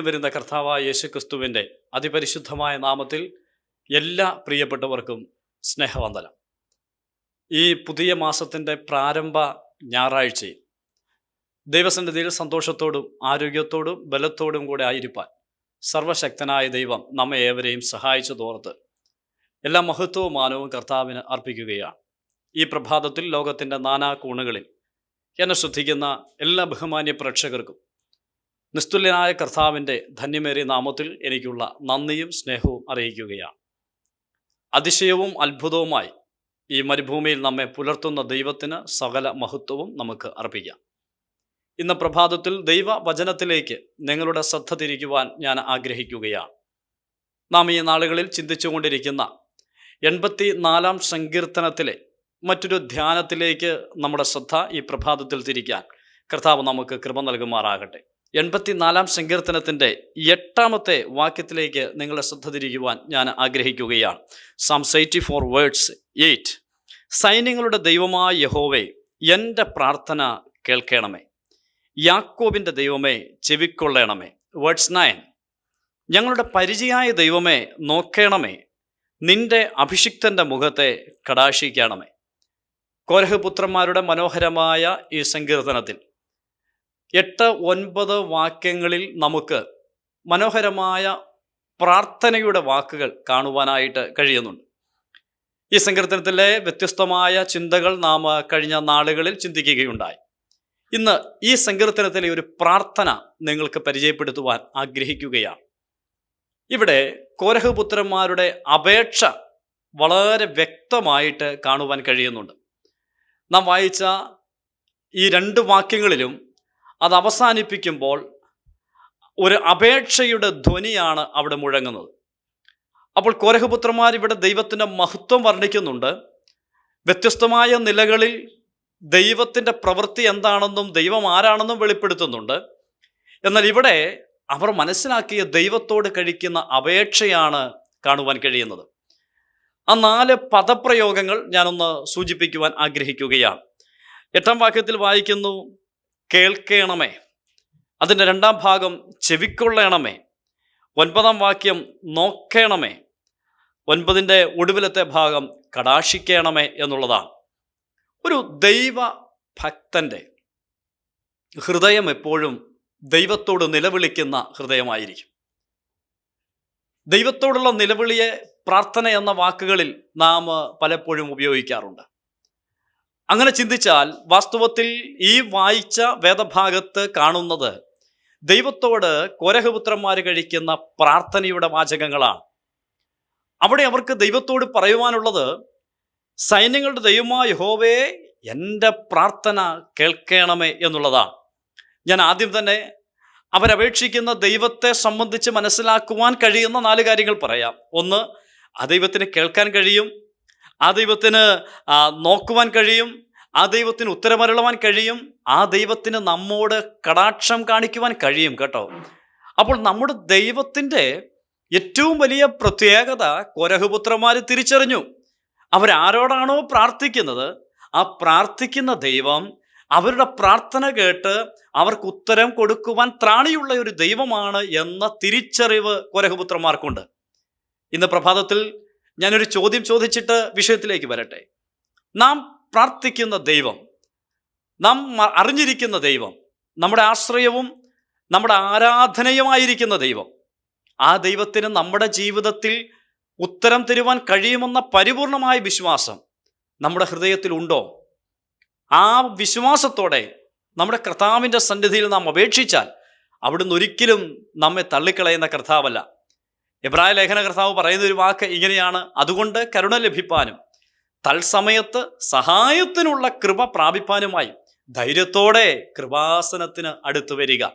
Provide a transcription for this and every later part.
വീണ്ടും വരുന്ന കർത്താവായ യേശുക്രിസ്തുവിന്റെ അതിപരിശുദ്ധമായ നാമത്തിൽ എല്ലാ പ്രിയപ്പെട്ടവർക്കും സ്നേഹവന്ദനം. ഈ പുതിയ മാസത്തിന്റെ പ്രാരംഭ ഞായറാഴ്ചയിൽ ദൈവസന്നിധിയിൽ സന്തോഷത്തോടും ആരോഗ്യത്തോടും ബലത്തോടും കൂടെ ആയിരിക്കാൻ സർവശക്തനായ ദൈവം നമ്മെ ഏവരെയും സഹായിച്ചു തോർത്ത് എല്ലാ മഹത്വവും മാനവും കർത്താവിന് അർപ്പിക്കുകയാണ്. ഈ പ്രഭാതത്തിൽ ലോകത്തിന്റെ നാനാ കോണുകളിൽ എന്നെ ശ്രദ്ധിക്കുന്ന എല്ലാ ബഹുമാന്യ പ്രേക്ഷകർക്കും നിസ്തുല്യനായ കർത്താവിന്റെ ധന്യമേറിയ നാമത്തിൽ എനിക്കുള്ള നന്ദിയും സ്നേഹവും അറിയിക്കുകയാണ്. അതിശയവും അത്ഭുതവുമായി ഈ മരുഭൂമിയിൽ നമ്മെ പുലർത്തുന്ന ദൈവത്തിന് സകല മഹത്വവും നമുക്ക് അർപ്പിക്കാം. ഇന്ന് പ്രഭാതത്തിൽ ദൈവ വചനത്തിലേക്ക് നിങ്ങളുടെ ശ്രദ്ധ തിരിക്കുവാൻ ഞാൻ ആഗ്രഹിക്കുകയാണ്. നാം ഈ നാളുകളിൽ ചിന്തിച്ചുകൊണ്ടിരിക്കുന്ന എൺപത്തി നാലാം സങ്കീർത്തനത്തിലെ മറ്റൊരു ധ്യാനത്തിലേക്ക് നമ്മുടെ ശ്രദ്ധ ഈ പ്രഭാതത്തിൽ തിരിക്കാൻ കർത്താവ് നമുക്ക് കൃപ നൽകുമാറാകട്ടെ. എൺപത്തിനാലാം സങ്കീർത്തനത്തിന്റെ എട്ടാമത്തെ വാക്യത്തിലേക്ക് നിങ്ങളെ ശ്രദ്ധ തിരിക്കുവാൻ ഞാൻ ആഗ്രഹിക്കുകയാണ്. സംസൈറ്റി ഫോർ വേർഡ്സ് എയ്റ്റ് സൈന്യങ്ങളുടെ ദൈവമായ യഹോവേ എന്റെ പ്രാർത്ഥന കേൾക്കണമേ. യാക്കോബിന്റെ ദൈവമേ ചെവിക്കൊള്ളണമേ. വേർഡ്സ് നയൻ ഞങ്ങളുടെ പരിചയായ ദൈവമേ നോക്കണമേ. നിന്റെ അഭിഷിക്തന്റെ മുഖത്തെ കടാശിക്കണമേ കോരഹപുത്രന്മാരുടെ മനോഹരമായ ഈ സങ്കീർത്തനത്തിൽ എട്ട് ഒൻപത് വാക്യങ്ങളിൽ നമുക്ക് മനോഹരമായ പ്രാർത്ഥനയുടെ വാക്കുകൾ കാണുവാനായിട്ട് കഴിയുന്നുണ്ട്. ഈ സങ്കീർത്തനത്തിലെ വ്യത്യസ്തമായ ചിന്തകൾ നാം കഴിഞ്ഞ നാളുകളിൽ ചിന്തിക്കുകയുണ്ടായി. ഇന്ന് ഈ സങ്കീർത്തനത്തിലെ ഒരു പ്രാർത്ഥന നിങ്ങൾക്ക് പരിചയപ്പെടുത്തുവാൻ ആഗ്രഹിക്കുകയാണ്. ഇവിടെ കോരഹപുത്രന്മാരുടെ അപേക്ഷ വളരെ വ്യക്തമായിട്ട് കാണുവാൻ കഴിയുന്നുണ്ട്. നാം വായിച്ച ഈ രണ്ട് വാക്യങ്ങളിലും അത് അവസാനിപ്പിക്കുമ്പോൾ ഒരു അപേക്ഷയുടെ ധ്വനിയാണ് അവിടെ മുഴങ്ങുന്നത്. അപ്പോൾ കോരഹപുത്രന്മാർ ഇവിടെ ദൈവത്തിന്റെ മഹത്വം വർണിക്കുന്നുണ്ട്. വ്യത്യസ്തമായ നിലകളിൽ ദൈവത്തിന്റെ പ്രവൃത്തി എന്താണെന്നും ദൈവം ആരാണെന്നും വെളിപ്പെടുത്തുന്നുണ്ട്. എന്നാൽ ഇവിടെ അവർ മനസ്സിലാക്കിയ ദൈവത്തോട് കഴിക്കുന്ന അപേക്ഷയാണ് കാണുവാൻ കഴിയുന്നത്. ആ നാല് പദപ്രയോഗങ്ങൾ ഞാനൊന്ന് സൂചിപ്പിക്കുവാൻ ആഗ്രഹിക്കുകയാണ്. എട്ടാം വാക്യത്തിൽ വായിക്കുന്നു കേൾക്കണമേ. അതിന്റെ രണ്ടാം ഭാഗം ചെവിക്കൊള്ളണമേ. ഒൻപതാം വാക്യം നോക്കണമേ. ഒൻപതിന്റെ ഒടുവിലത്തെ ഭാഗം കടാശിക്കണമേ എന്നുള്ളതാണ്. ഒരു ദൈവ ഭക്തന്റെ ഹൃദയം എപ്പോഴും ദൈവത്തോട് നിലവിളിക്കുന്ന ഹൃദയമായിരിക്കും. ദൈവത്തോടുള്ള നിലവിളിയെ പ്രാർത്ഥന എന്ന വാക്കുകളിൽ നാം പലപ്പോഴും ഉപയോഗിക്കാറുണ്ട്. അങ്ങനെ ചിന്തിച്ചാൽ വാസ്തവത്തിൽ ഈ വായിച്ച വേദഭാഗത്ത് കാണുന്നത് ദൈവത്തോട് കോരഹപുത്രന്മാർ കഴിക്കുന്ന പ്രാർത്ഥനയുടെ വാചകങ്ങളാണ്. അവിടെ അവർക്ക് ദൈവത്തോട് പറയുവാനുള്ളത് സൈന്യങ്ങളുടെ ദൈവമായ ഹോവേ എന്റെ പ്രാർത്ഥന കേൾക്കണമേ എന്നുള്ളതാണ്. ഞാൻ ആദ്യം തന്നെ അവരപേക്ഷിക്കുന്ന ദൈവത്തെ സംബന്ധിച്ച് മനസ്സിലാക്കുവാൻ കഴിയുന്ന നാല് കാര്യങ്ങൾ പറയാം. ഒന്ന് ആ ദൈവത്തിന് കേൾക്കാൻ കഴിയും. ആ ദൈവത്തിന് നോക്കുവാൻ കഴിയും ആ ദൈവത്തിന് ഉത്തരമരുളവാൻ കഴിയും ആ ദൈവത്തിന് നമ്മോട് കടാക്ഷം കാണിക്കുവാൻ കഴിയും കേട്ടോ. അപ്പോൾ നമ്മുടെ ദൈവത്തിന്റെ ഏറ്റവും വലിയ പ്രത്യേകത കൊരഹുപുത്രന്മാർ തിരിച്ചറിഞ്ഞു. അവരാരോടാണോ പ്രാർത്ഥിക്കുന്നത്? ആ പ്രാർത്ഥിക്കുന്ന ദൈവം അവരുടെ പ്രാർത്ഥന കേട്ട് അവർക്ക് ഉത്തരം കൊടുക്കുവാൻ ത്രാണിയുള്ള ഒരു ദൈവമാണ് എന്ന തിരിച്ചറിവ് കൊരഹുപുത്രന്മാർക്കുണ്ട്. ഇന്ന് പ്രഭാതത്തിൽ ഞാനൊരു ചോദ്യം ചോദിച്ചിട്ട് വിഷയത്തിലേക്ക് വരട്ടെ. നാം പ്രാർത്ഥിക്കുന്ന ദൈവം നാം അറിഞ്ഞിരിക്കുന്ന ദൈവം നമ്മുടെ ആശ്രയവും നമ്മുടെ ആരാധനയുമായിരിക്കുന്ന ദൈവം ആ ദൈവത്തിന് നമ്മുടെ ജീവിതത്തിൽ ഉത്തരം തരുവാൻ കഴിയുമെന്ന പരിപൂർണമായ വിശ്വാസം നമ്മുടെ ഹൃദയത്തിൽ ഉണ്ടോ? ആ വിശ്വാസത്തോടെ നമ്മുടെ കർത്താവിന്റെ സന്നിധിയിൽ നാം അപേക്ഷിച്ചാൽ അവിടുന്ന് ഒരിക്കലും നമ്മെ തള്ളിക്കളയുന്ന കർത്താവല്ല. എബ്രായ ലേഖന കർത്താവ് പറയുന്ന ഒരു വാക്ക് ഇങ്ങനെയാണ്. അതുകൊണ്ട് കരുണ ലഭിപ്പാനും തത്സമയത്ത് സഹായത്തിനുള്ള കൃപ പ്രാപിപ്പാനുമായി ധൈര്യത്തോടെ കൃപാസനത്തിന് അടുത്തു വരിക.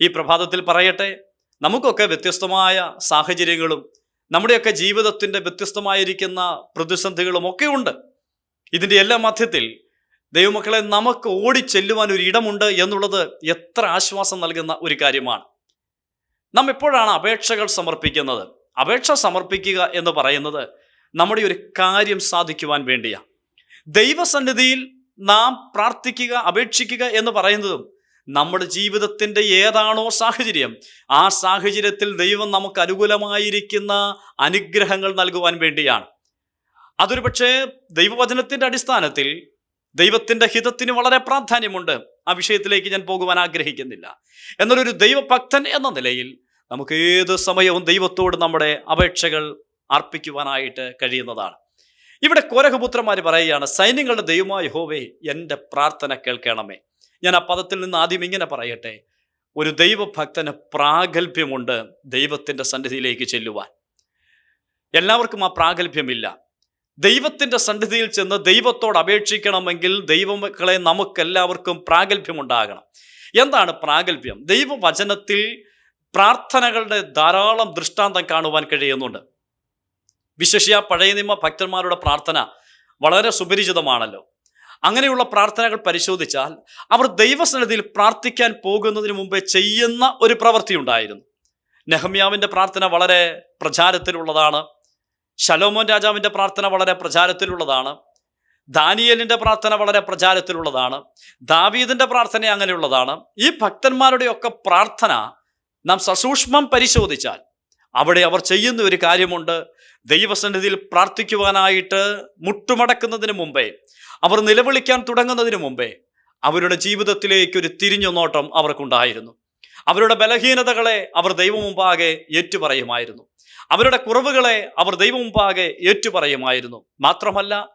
ഈ പ്രഭാതത്തിൽ പറയട്ടെ നമുക്കൊക്കെ വ്യത്യസ്തമായ സാഹചര്യങ്ങളും നമ്മുടെയൊക്കെ ജീവിതത്തിന്റെ വ്യത്യസ്തമായിരിക്കുന്ന പ്രതിസന്ധികളും ഒക്കെ ഉണ്ട്. ഇതിന്റെ എല്ലാ മധ്യത്തിൽ ദൈവമക്കളെ നമുക്ക് ഓടിച്ചെല്ലുവാൻ ഒരു ഇടമുണ്ട് എന്നുള്ളത് എത്ര ആശ്വാസം നൽകുന്ന ഒരു കാര്യമാണ്. നാം എപ്പോഴാണ് അപേക്ഷകൾ സമർപ്പിക്കുന്നത്? അപേക്ഷ സമർപ്പിക്കുക എന്ന് പറയുന്നത് നമ്മുടെ ഒരു കാര്യം സാധിക്കുവാൻ വേണ്ടിയാണ് ദൈവസന്നിധിയിൽ നാം പ്രാർത്ഥിക്കുക അപേക്ഷിക്കുക എന്ന് പറയുന്നതും നമ്മുടെ ജീവിതത്തിന്റെ ഏതാണോ സാഹചര്യം ആ സാഹചര്യത്തിൽ ദൈവം നമുക്ക് അനുകൂലമായിരിക്കുന്ന അനുഗ്രഹങ്ങൾ നൽകുവാൻ വേണ്ടിയാണ്. അതൊരു പക്ഷേ ദൈവവചനത്തിന്റെ അടിസ്ഥാനത്തിൽ ദൈവത്തിന്റെ ഹിതത്തിന് വളരെ പ്രാധാന്യമുണ്ട്. ആ വിഷയത്തിലേക്ക് ഞാൻ പോകുവാൻ ആഗ്രഹിക്കുന്നില്ല. എന്നൊരു ദൈവഭക്തൻ എന്ന നിലയിൽ നമുക്ക് ഏത് സമയവും ദൈവത്തോട് നമ്മുടെ അപേക്ഷകൾ അർപ്പിക്കുവാനായിട്ട് കഴിയുന്നതാണ്. ഇവിടെ കോരഹപുത്രന്മാർ പറയുകയാണ് സൈന്യങ്ങളുടെ ദൈവമായ ഹോവേ എന്റെ പ്രാർത്ഥന കേൾക്കണമേ. ഞാൻ ആ പദത്തിൽ നിന്ന് ആദ്യം ഇങ്ങനെ പറയട്ടെ ഒരു ദൈവഭക്തന് പ്രാഗൽഭ്യമുണ്ട് ദൈവത്തിന്റെ സന്നിധിയിലേക്ക് ചെല്ലുവാൻ. എല്ലാവർക്കും ആ പ്രാഗൽഭ്യമില്ല. ദൈവത്തിന്റെ സന്നിധിയിൽ ചെന്ന് ദൈവത്തോട് അപേക്ഷിക്കണമെങ്കിൽ ദൈവമക്കളെ നമുക്കെല്ലാവർക്കും പ്രാഗൽഭ്യമുണ്ടാകണം. എന്താണ് പ്രാഗൽഭ്യം? ദൈവവചനത്തിൽ പ്രാർത്ഥനകളുടെ ധാരാളം ദൃഷ്ടാന്തം കാണുവാൻ കഴിയുന്നുണ്ട്. വിശേഷിയ പഴയ നിയമ ഭക്തന്മാരുടെ പ്രാർത്ഥന വളരെ സുപരിചിതമാണല്ലോ. അങ്ങനെയുള്ള പ്രാർത്ഥനകൾ പരിശോധിച്ചാൽ അവർ ദൈവസന്നിധിയിൽ പ്രാർത്ഥിക്കാൻ പോകുന്നതിന് മുമ്പേ ചെയ്യുന്ന ഒരു പ്രവൃത്തി ഉണ്ടായിരുന്നു. നെഹമ്യാവിന്റെ പ്രാർത്ഥന വളരെ പ്രചാരത്തിലുള്ളതാണ്. ശലോമോൻ രാജാവിന്റെ പ്രാർത്ഥന വളരെ പ്രചാരത്തിലുള്ളതാണ്. ദാനിയലിന്റെ പ്രാർത്ഥന വളരെ പ്രചാരത്തിലുള്ളതാണ്. ദാവീദിന്റെ പ്രാർത്ഥന അങ്ങനെയുള്ളതാണ്. ഈ ഭക്തന്മാരുടെയൊക്കെ പ്രാർത്ഥന നാം സസൂക്ഷ്മം പരിശോധിച്ചാൽ അവിടെ അവർ ചെയ്യുന്ന ഒരു കാര്യമുണ്ട്. ദൈവസന്നിധിയിൽ പ്രാർത്ഥിക്കുവാനായിട്ട് മുട്ടുമടക്കുന്നതിന് മുമ്പേ അവർ നിലവിളിക്കാൻ തുടങ്ങുന്നതിന് മുമ്പേ അവരുടെ ജീവിതത്തിലേക്ക് ഒരു തിരിഞ്ഞു നോട്ടം അവർക്കുണ്ടായിരുന്നു. അവരുടെ ബലഹീനതകളെ അവർ ദൈവം മുമ്പാകെ ഏറ്റുപറയുമായിരുന്നു. അവരുടെ കുറവുകളെ അവർ ദൈവം മുമ്പാകെ ഏറ്റുപറയുമായിരുന്നു. മാത്രമല്ല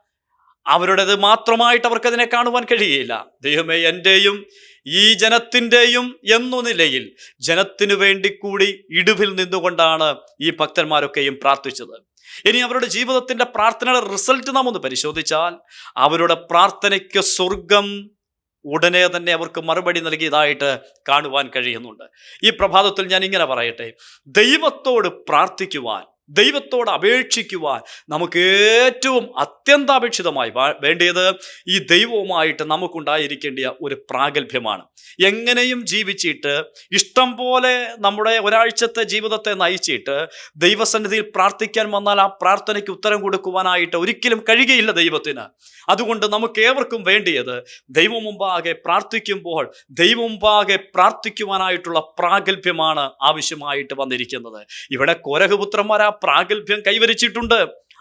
അവരുടേത് മാത്രമായിട്ട് അവർക്കതിനെ കാണുവാൻ കഴിയുകയില്ല. ദൈവമേ എന്റെയും ഈ ജനത്തിന്റെയും എന്നു നിലയിൽ ജനത്തിനു വേണ്ടി കൂടി ഇടിവിൽ നിന്നുകൊണ്ടാണ് ഈ ഭക്തന്മാരൊക്കെയും പ്രാർത്ഥിച്ചത്. ഇനി അവരുടെ ജീവിതത്തിന്റെ പ്രാർത്ഥനയുടെ റിസൾട്ട് നാം ഒന്ന് പരിശോധിച്ചാൽ അവരുടെ പ്രാർത്ഥനയ്ക്ക് സ്വർഗം ഉടനെ തന്നെ അവർക്ക് മറുപടി നൽകിയതായിട്ട് കാണുവാൻ കഴിയുന്നുണ്ട്. ഈ പ്രഭാതത്തിൽ ഞാൻ ഇങ്ങനെ പറയട്ടെ ദൈവത്തോട് പ്രാർത്ഥിക്കുവാൻ ദൈവത്തോട് അപേക്ഷിക്കുവാൻ നമുക്ക് ഏറ്റവും അത്യന്താപേക്ഷിതമായി വേണ്ടിയത് ഈ ദൈവവുമായിട്ട് നമുക്കുണ്ടായിരിക്കേണ്ട ഒരു പ്രാഗൽഭ്യമാണ്. എങ്ങനെയും ജീവിച്ചിട്ട് ഇഷ്ടം പോലെ നമ്മുടെ ഒരാഴ്ചത്തെ ജീവിതത്തെ നയിച്ചിട്ട് ദൈവസന്നിധിയിൽ പ്രാർത്ഥിക്കാൻ വന്നാൽ ആ പ്രാർത്ഥനയ്ക്ക് ഉത്തരം കൊടുക്കുവാനായിട്ട് ഒരിക്കലും കഴിയുകയില്ല ദൈവത്തിന്. അതുകൊണ്ട് നമുക്ക് ഏവർക്കും വേണ്ടിയത് ദൈവം മുമ്പാകെ പ്രാർത്ഥിക്കുമ്പോൾ ദൈവം മുമ്പാകെ പ്രാർത്ഥിക്കുവാനായിട്ടുള്ള പ്രാഗൽഭ്യമാണ് ആവശ്യമായിട്ട് വന്നിരിക്കുന്നത്. ഇവിടെ കോരഹപുത്രന്മാർ ആ പ്രാഗൽഭ്യം കൈവരിച്ചിട്ടുണ്ട്.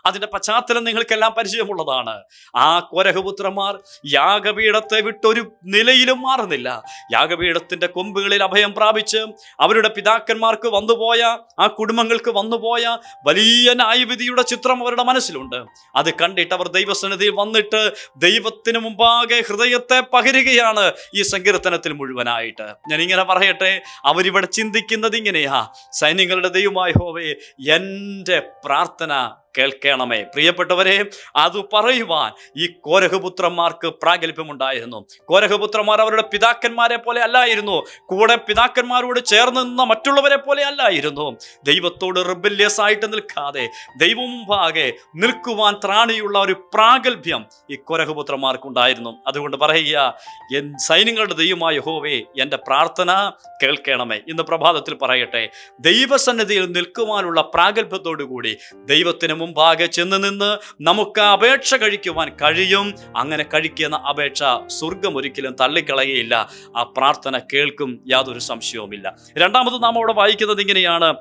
അതിന്റെ പശ്ചാത്തലം നിങ്ങൾക്കെല്ലാം പരിചയമുള്ളതാണ്. ആ കോരഹപുത്രന്മാർ യാഗപീഠത്തെ വിട്ടൊരു നിലയിലും മാറുന്നില്ല. യാഗപീഠത്തിന്റെ കൊമ്പുകളിൽ അഭയം പ്രാപിച്ച് അവരുടെ പിതാക്കന്മാർക്ക് വന്നുപോയ ആ കുടുംബങ്ങൾക്ക് വന്നുപോയ വലിയ ന്യായവിധിയുടെ ചിത്രം അവരുടെ മനസ്സിലുണ്ട്. അത് കണ്ടിട്ട് അവർ ദൈവസന്നിധിയിൽ വന്നിട്ട് ദൈവത്തിന് മുമ്പാകെ ഹൃദയത്തെ പകരുകയാണ് ഈ സങ്കീർത്തനത്തിൽ മുഴുവനായിട്ട്. ഞാൻ ഇങ്ങനെ പറയട്ടെ അവരിവിടെ ചിന്തിക്കുന്നത് ഇങ്ങനെയാ. സൈന്യങ്ങളുടെ ദൈവമായി ഹോവേ എന്റെ പ്രാർത്ഥന കേൾക്കണമേ. പ്രിയപ്പെട്ടവരെ അത് പറയുവാൻ ഈ കോരഹപുത്രന്മാർക്ക് പ്രാഗൽഭ്യമുണ്ടായിരുന്നു. കോരഹപുത്രന്മാർ അവരുടെ പിതാക്കന്മാരെ പോലെ അല്ലായിരുന്നു. കൂടെ പിതാക്കന്മാരോട് ചേർന്ന് നിന്ന മറ്റുള്ളവരെ പോലെ അല്ലായിരുന്നു. ദൈവത്തോട് റിബല്യസ് ആയിട്ട് നിൽക്കാതെ ദൈവം മുമ്പാകെ നിൽക്കുവാൻ ത്രാണിയുള്ള ഒരു പ്രാഗൽഭ്യം ഈ കോരഹപുത്രന്മാർക്കുണ്ടായിരുന്നു. അതുകൊണ്ട് പറയുക എൻ സൈന്യങ്ങളുടെ ദൈവമായ ഹോവേ എന്റെ പ്രാർത്ഥന കേൾക്കണമേ. ഇന്ന് പ്രഭാതത്തിൽ പറയട്ടെ ദൈവസന്നിധിയിൽ നിൽക്കുവാനുള്ള പ്രാഗൽഭ്യത്തോടു കൂടി ദൈവത്തിന് മുമ്പാകെ ചെന്ന് നിന്ന് നമുക്ക് അപേക്ഷ കഴിക്കുവാൻ കഴിയും. അങ്ങനെ കഴിക്കുന്ന അപേക്ഷ സ്വർഗം ഒരിക്കലും തള്ളിക്കളയുകയില്ല. ആ പ്രാർത്ഥന കേൾക്കും യാതൊരു സംശയവുമില്ല. രണ്ടാമത് നാം അവിടെ വായിക്കുന്നത് ഇങ്ങനെയാണ്.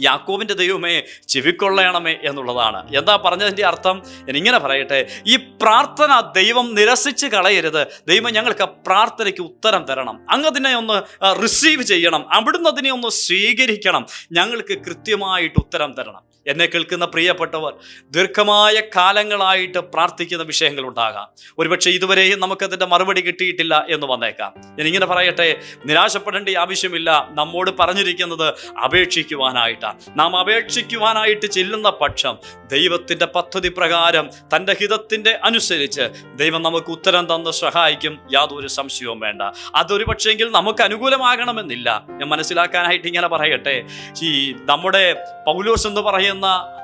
യാക്കോവിന്റെ ദൈവമേ ചെവിക്കൊള്ളയണമേ എന്നുള്ളതാണ്. എന്താ പറഞ്ഞതിന്റെ അർത്ഥം? ഞാൻ ഇങ്ങനെ പറയട്ടെ. ഈ പ്രാർത്ഥന ദൈവം നിരസിച്ച് കളയരുത്. ദൈവം ഞങ്ങൾക്ക് പ്രാർത്ഥനയ്ക്ക് ഉത്തരം തരണം. അങ്ങ് അതിനെ ഒന്ന് റിസീവ് ചെയ്യണം. അവിടുന്ന് അതിനെ ഒന്ന് സ്വീകരിക്കണം. ഞങ്ങൾക്ക് കൃത്യമായിട്ട് ഉത്തരം തരണം. എന്നെ കേൾക്കുന്ന പ്രിയപ്പെട്ടവർ ദീർഘമായ കാലങ്ങളായിട്ട് പ്രാർത്ഥിക്കുന്ന വിഷയങ്ങൾ ഉണ്ടാകാം ഒരുപക്ഷെ ഇതുവരെയും നമുക്കതിന്റെ മറുപടി കിട്ടിയിട്ടില്ല എന്ന് വന്നേക്കാം. ഞാൻ ഇങ്ങനെ പറയട്ടെ നിരാശപ്പെടേണ്ട ആവശ്യമില്ല. നമ്മോട് പറഞ്ഞിരിക്കുന്നത് അപേക്ഷിക്കുവാനായിട്ടാണ്. നാം അപേക്ഷിക്കുവാനായിട്ട് ചെല്ലുന്ന പക്ഷം ദൈവത്തിന്റെ പദ്ധതി പ്രകാരം തന്റെ ഹിതത്തിന്റെ അനുസരിച്ച് ദൈവം നമുക്ക് ഉത്തരം തന്ന് സഹായിക്കും. യാതൊരു സംശയവും വേണ്ട. അതൊരു പക്ഷേങ്കിൽ നമുക്ക് അനുകൂലമാകണമെന്നില്ല. ഞാൻ മനസ്സിലാക്കാനായിട്ട് ഇങ്ങനെ പറയട്ടെ ഈ നമ്മുടെ പൗലോസ് എന്ന് പറയുന്ന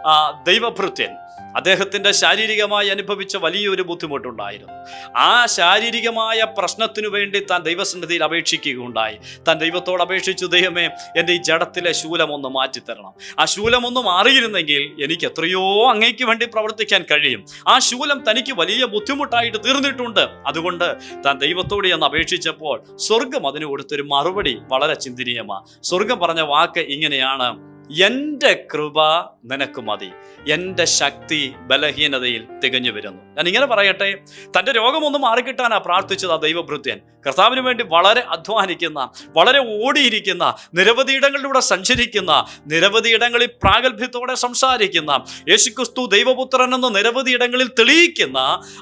ആ, ദൈവഭൃത്യൻ അദ്ദേഹത്തിന്റെ ശാരീരികമായി അനുഭവിച്ച വലിയൊരു ബുദ്ധിമുട്ടുണ്ടായിരുന്നു. ആ ശാരീരികമായ പ്രശ്നത്തിനു വേണ്ടി താൻ ദൈവസന്നിധിയിൽ അപേക്ഷിക്കുകയുണ്ടായി. താൻ ദൈവത്തോട് അപേക്ഷിച്ചു ദൈവമേ എന്റെ ഈ ജഡത്തിലെ ശൂലമൊന്ന് മാറ്റിത്തരണം. ആ ശൂലം ഒന്ന് മാറിയിരുന്നെങ്കിൽ എനിക്ക് എത്രയോ അങ്ങേക്ക് വേണ്ടി പ്രവർത്തിക്കാൻ കഴിയും. ആ ശൂലം തനിക്ക് വലിയ ബുദ്ധിമുട്ടായിട്ട് തീർന്നിട്ടുണ്ട്. അതുകൊണ്ട് താൻ ദൈവത്തോട് എന്ന് അപേക്ഷിച്ചപ്പോൾ സ്വർഗം അതിന് കൊടുത്തൊരു മറുപടി വളരെ ചിന്തനീയമാണ് സ്വർഗം പറഞ്ഞ വാക്ക് ഇങ്ങനെയാണ്. എന്റെ കൃപ നിനക്ക് മതി. എന്റെ ശക്തി ബലഹീനതയിൽ തികഞ്ഞു വരുന്നു. ഞാൻ ഇങ്ങനെ പറയട്ടെ തന്റെ രോഗമൊന്നും മാറിക്കിട്ടാനാ പ്രാർത്ഥിച്ചത് ആ ദൈവഭൃത്യൻ. കർത്താവിന് വേണ്ടി വളരെ അധ്വാനിക്കുന്ന വളരെ ഓടിയിരിക്കുന്ന നിരവധി ഇടങ്ങളിലൂടെ സഞ്ചരിക്കുന്ന നിരവധി ഇടങ്ങളിൽ പ്രാഗൽഭ്യത്തോടെ സംസാരിക്കുന്ന യേശുക്രിസ്തു ദൈവപുത്രൻ എന്ന് നിരവധി ഇടങ്ങളിൽ തെളിയിക്കുന്ന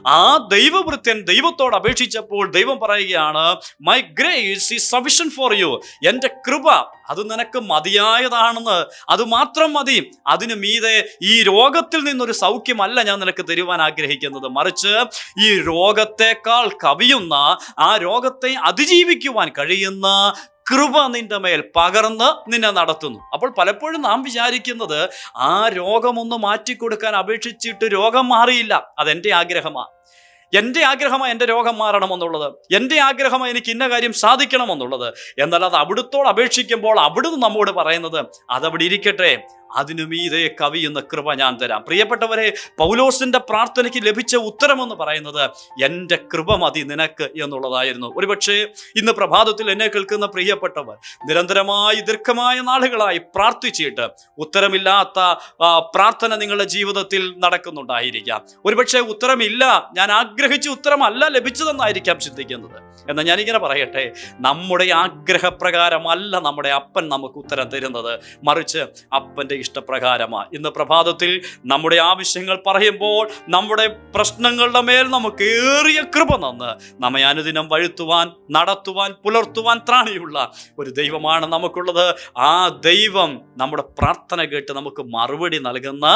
ആ ദൈവഭൃത്യൻ ദൈവത്തോട് അപേക്ഷിച്ചപ്പോൾ ദൈവം പറയുകയാണ് my grace is sufficient for you എന്റെ കൃപ അത് നിനക്ക് മതിയായതാണെന്ന്. അത് മാത്രം മതി. അതിനു മീതെ ഈ രോഗത്തിൽ നിന്നൊരു സൗഖ്യമല്ല ഞാൻ നിനക്ക് തരുവാൻ ആഗ്രഹിക്കുന്നത്. മറിച്ച് ഈ രോഗത്തെക്കാൾ കവിയുന്ന ആ രോഗത്തെ അതിജീവിക്കുവാൻ കഴിയുന്ന കൃപ നിന്റെ മേൽ പകർന്ന് നിന്നെ നടത്തുന്നു. അപ്പോൾ പലപ്പോഴും നാം വിചാരിക്കുന്നത് ആ രോഗമൊന്ന് മാറ്റിക്കൊടുക്കാൻ അപേക്ഷിച്ചിട്ട് രോഗം മാറിയില്ല. അതെന്റെ ആഗ്രഹമാണ് എന്റെ ആഗ്രഹമാണ് എന്റെ രോഗം മാറണമെന്നുള്ളത് എന്റെ ആഗ്രഹമാണ് എനിക്ക് ഇന്ന കാര്യം സാധിക്കണമെന്നുള്ളത് എന്നാൽ അത് അവിടുത്തോട് അപേക്ഷിക്കുമ്പോൾ അവിടുന്ന് നമ്മോട് പറയുന്നത് അതവിടെ ഇരിക്കട്ടെ. അതിനു മീതെ കവിയുന്ന കൃപ ഞാൻ തരാം. പ്രിയപ്പെട്ടവരെ പൗലോസിന്റെ പ്രാർത്ഥനയ്ക്ക് ലഭിച്ച ഉത്തരമെന്ന് പറയുന്നത് എന്റെ കൃപ മതി നിനക്ക് എന്നുള്ളതായിരുന്നു. ഒരുപക്ഷെ ഇന്ന് പ്രഭാതത്തിൽ എന്നെ കേൾക്കുന്ന പ്രിയപ്പെട്ടവർ നിരന്തരമായി ദീർഘമായ നാളുകളായി പ്രാർത്ഥിച്ചിട്ട് ഉത്തരമില്ലാത്ത പ്രാർത്ഥന നിങ്ങളുടെ ജീവിതത്തിൽ നടക്കുന്നുണ്ടായിരിക്കാം. ഒരുപക്ഷെ ഉത്തരമില്ല ഞാൻ ആഗ്രഹിച്ച ഉത്തരമല്ല ലഭിച്ചതെന്നായിരിക്കാം ചിന്തിക്കുന്നത്. എന്നാൽ ഞാനിങ്ങനെ പറയട്ടെ നമ്മുടെ ആഗ്രഹപ്രകാരമല്ല നമ്മുടെ അപ്പൻ നമുക്ക് ഉത്തരം തരുന്നത്. മറിച്ച് അപ്പന്റെ ഇഷ്ടപ്രകാരമാണ് ഇന്ന് പ്രഭാതത്തിൽ നമ്മുടെ ആവശ്യങ്ങൾ പറയുമ്പോൾ നമ്മുടെ പ്രശ്നങ്ങളുടെ മേൽ നമുക്ക് ഏറിയ കൃപ നന്ന് നമ്മെ അനുദിനം വഴുത്തുവാൻ നടത്തുവാൻ പുലർത്തുവാൻ ത്രാണിയുള്ള ഒരു ദൈവമാണ് നമുക്കുള്ളത്. ആ ദൈവം നമ്മുടെ പ്രാർത്ഥന കേട്ട് നമുക്ക് മറുപടി നൽകുന്ന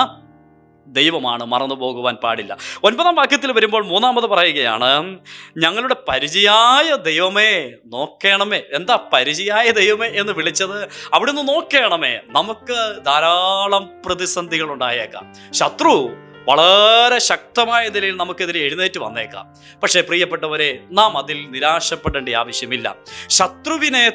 ദൈവമാണ് മറന്നു പോകുവാൻ പാടില്ല. ഒൻപതാം വാക്യത്തിൽ വരുമ്പോൾ മൂന്നാമത് പറയുകയാണ് ഞങ്ങളുടെ പരിചയായ ദൈവമേ നോക്കണമേ. എന്താ പരിചയായ ദൈവമേ എന്ന് വിളിച്ചത്? അവിടുന്ന് നോക്കണമേ. നമുക്ക് ധാരാളം പ്രതിസന്ധികൾ ഉണ്ടായേക്കാം ശത്രു വളരെ ശക്തമായ നിലയിൽ നമുക്കെതിരെ എഴുന്നേറ്റ് വന്നേക്കാം. പക്ഷേ പ്രിയപ്പെട്ടവരെ നാം അതിൽ നിരാശപ്പെടേണ്ട ആവശ്യമില്ല. ശത്രുവിനെ